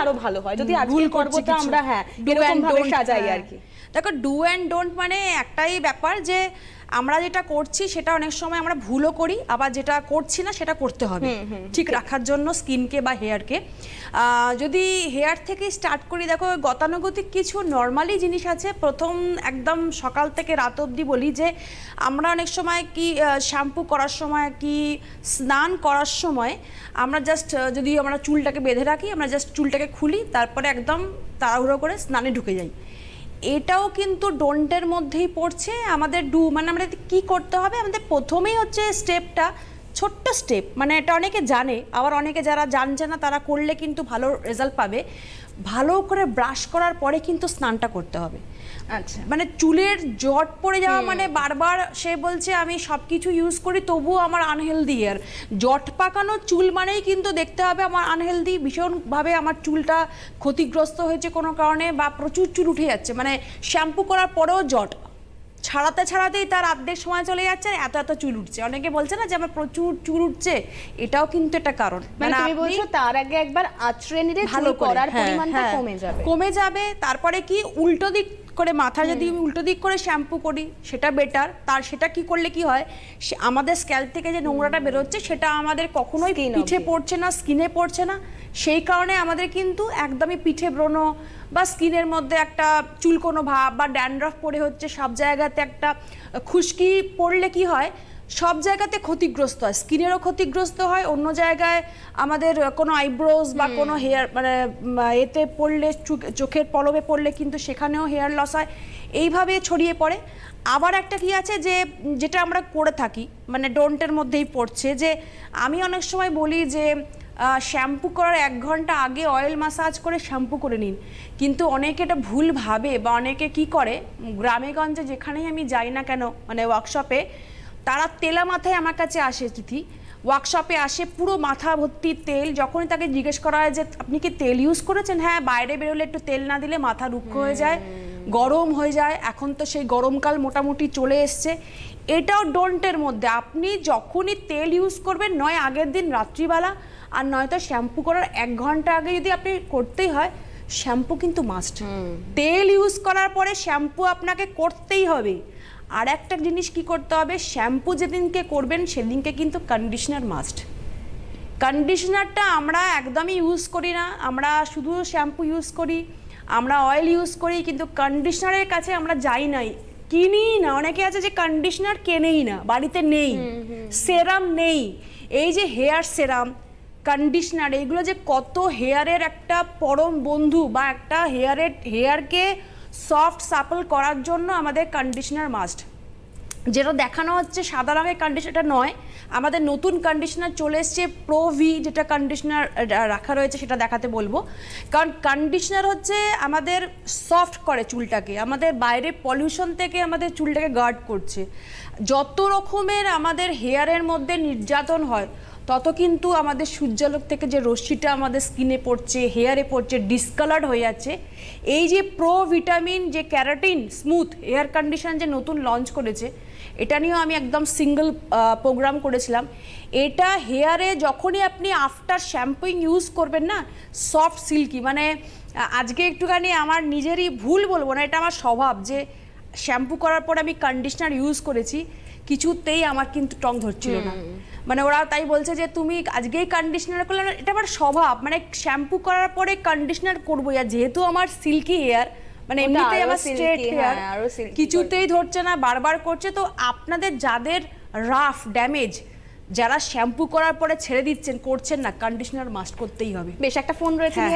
আরও ভালো হয়। যদি ভুল আজকের তো পর্বটা আমরা হ্যাঁ এরকম ভাবে সাজাই হ্যাঁ। আর কি। দেখো ডু অ্যান্ড ডোন্ট মানে একটাই ব্যাপার যে আমরা যেটা করছি সেটা অনেক সময় আমরা ভুলও করি আবার যেটা করছি না সেটা করতে হবে। ঠিক রাখার জন্য স্কিনকে বা হেয়ারকে যদি হেয়ার থেকে স্টার্ট করি দেখো গতানুগতিক কিছু নর্মালি জিনিস আছে। প্রথম একদম সকাল থেকে রাত অবধি বলি যে আমরা অনেক সময় কি শ্যাম্পু করার সময় কি স্নান করার সময় আমরা জাস্ট যদি আমরা চুলটাকে বেঁধে রাখি আমরা জাস্ট চুলটাকে খুলি তারপরে একদম তাড়াহুড়ো করে স্নানে ঢুকে যাই। এটাও কিন্তু ডোন্টের মধ্যেই পড়ছে। আমাদের ডু মানে আমাদের কি করতে হবে? আমাদের প্রথমেই হচ্ছে স্টেপটা ছোট্ট স্টেপ মানে এটা অনেকে জানে আবার অনেকে যারা জানছে না তারা করলে কিন্তু ভালো রেজাল্ট পাবে। ভালো করে ব্রাশ করার পরে কিন্তু স্নানটা করতে হবে। আচ্ছা। মানে চুলের জট পড়ে যাওয়া মানে বারবার সে বলছে আমি সব কিছু ইউজ করি তবুও আমার আনহেলদি হেয়ার জট পাকানো চুল মানেই কিন্তু দেখতে হবে আমার আনহেলদি ভীষণভাবে আমার চুলটা ক্ষতিগ্রস্ত হয়েছে কোনো কারণে বা প্রচুর চুল উঠে যাচ্ছে। মানে শ্যাম্পু করার পরেও জট। ছাড়াতে ছাড়াতেই তার আর্ধেক সময় চলে যাচ্ছে এত এত চুল উঠছে। অনেকে বলছে না যে আমার প্রচুর চুল উঠছে এটাও কিন্তু একটা কারণ। মানে তুমি আপনি- বলছো তার আগে একবার আঁচড়ে নিলে ভালো ভালো করে, করার হ্যাঁ, পরিমাণটা হ্যাঁ। কমে যাবে। কমে যাবে তারপরে কি উল্টো দিক করে মাথা যদি আমি উল্টো দিক করে শ্যাম্পু করি সেটা বেটার তার সেটা কি করলে কি হয়? সে- আমাদের স্ক্যাল্প থেকে যে নোংরাটা বেরোচ্ছে সেটা আমাদের কখনোই পিঠে পড়ছে না স্কিনে পড়ছে না। সেই কারণে আমাদের কিন্তু একদমই পিঠে ব্রণ বা স্কিনের মধ্যে একটা চুলকোনো ভাব বা ড্যান্ড্রফ পড়ে হচ্ছে সব জায়গাতে একটা খুশকি পড়লে কি হয়? সব জায়গাতে ক্ষতিগ্রস্ত হয়। স্কিনেরও ক্ষতিগ্রস্ত হয় অন্য জায়গায় আমাদের কোনো আইব্রোজ বা কোনো হেয়ার মানে এতে পড়লে চোখের পলবে পড়লে কিন্তু সেখানেও হেয়ার লস হয়। এইভাবে ছড়িয়ে পড়ে। আবার একটা কি আছে যে যেটা আমরা করে থাকি মানে ডোন্টের মধ্যেই পড়ছে যে আমি অনেক সময় বলি যে শ্যাম্পু করার এক ঘণ্টা আগে অয়েল মাসাজ করে শ্যাম্পু করে নিন। কিন্তু অনেকে এটা ভুল ভাবে বা অনেকে কি করে গ্রামেগঞ্জে যেখানেই আমি যাই না কেন মানে ওয়ার্কশপে তারা তেলা মাথায় আমার কাছে আসে তিথি। ওয়ার্কশপে আসে পুরো মাথা ভর্তি তেল। যখনই তাকে জিজ্ঞেস করা হয় যে, আপনি কি তেল ইউজ করেছেন? হ্যাঁ বাইরে বেরোলে একটু তেল না দিলে মাথা রুক্ষ হয়ে যায়, গরম হয়ে যায়। এখন তো সেই গরমকাল মোটামুটি চলে এসছে। এটাও ডোন্টের মধ্যে। আপনি যখনই তেল ইউজ করবেন, নয় আগের দিন রাত্রিবেলা, আর নয়তো শ্যাম্পু করার এক ঘণ্টা আগে যদি আপনি করতেই হয় শ্যাম্পু কিন্তু মাস্ট তেল ইউজ করার পরে শ্যাম্পু আপনাকে করতেই হবে। আর একটা জিনিস কি করতে হবে শ্যাম্পু যেদিনকে করবেন সেদিনকে কিন্তু কন্ডিশনার মাস্ট কন্ডিশনারটা আমরা একদমই ইউজ করি না। আমরা শুধু শ্যাম্পু ইউজ করি আমরা অয়েল ইউজ করি কিন্তু কন্ডিশনারের কাছে আমরা যাই নাই। কিনি না। অনেকে আছে যে কন্ডিশনার কেনেই না। বাড়িতে নেই। সেরাম নেই। এই যে হেয়ার সেরাম কন্ডিশনার এইগুলো যে কত হেয়ারের একটা পরম বন্ধু বা একটা হেয়ারের হেয়ারকে সফট সাপল করার জন্য আমাদের কন্ডিশনার মাস্ট যেটা দেখানো হচ্ছে সাদা রঙের কন্ডিশনারটা নয়। আমাদের নতুন কন্ডিশনার চলে এসছে প্রো ভি যেটা কন্ডিশনার রাখা রয়েছে, সেটা দেখাতে বলব। কারণ কন্ডিশনার হচ্ছে আমাদের সফট করে চুলটাকে, আমাদের বাইরে পলিউশন থেকে আমাদের চুলটাকে গার্ড করছে। যত রকমের আমাদের হেয়ারের মধ্যে নির্যাতন হয় তত কিন্তু আমাদের সূর্যালোক থেকে যে রশ্মিটা আমাদের স্কিনে পড়ছে, হেয়ারে পড়ছে ডিসকালার্ড হয়ে যাচ্ছে এই যে প্রো ভিটামিন যে ক্যারাটিন, স্মুথ হেয়ার কন্ডিশন যে নতুন লঞ্চ করেছে, এটা নিয়েও আমি একদম সিঙ্গেল প্রোগ্রাম করেছিলাম। এটা হেয়ারে যখনই আপনি আফটার শ্যাম্পুইং ইউজ করবেন না সফট সিল্কি মানে আজকে একটুখানি আমার নিজেরই ভুল বলব না, এটা আমার স্বভাব যে শ্যাম্পু করার পর আমি কন্ডিশনার ইউজ করেছি কিছুতেই আমার কিন্তু টং ধরছিল না। মানে ওরা তাই বলছে যে তুমি আজকেই কন্ডিশনার করলে এটা আমার স্বভাব। মানে শ্যাম্পু করার পরে কন্ডিশনার করব আর যেহেতু আমার সিল্কি হেয়ার মানে এমনিতেই আমার স্ট্রেট হেয়ার হ্যাঁ, কিছুতেই ধরছে না বারবার করছে। তো আপনাদের যাদের রাফ ড্যামেজ যারা শ্যাম্পু করার পরে ছেড়ে দিচ্ছেন করছেন না কন্ডিশনার মাস্ট করতেই হবে। বেশ একটা ফোন রয়েছে হ্যাঁ।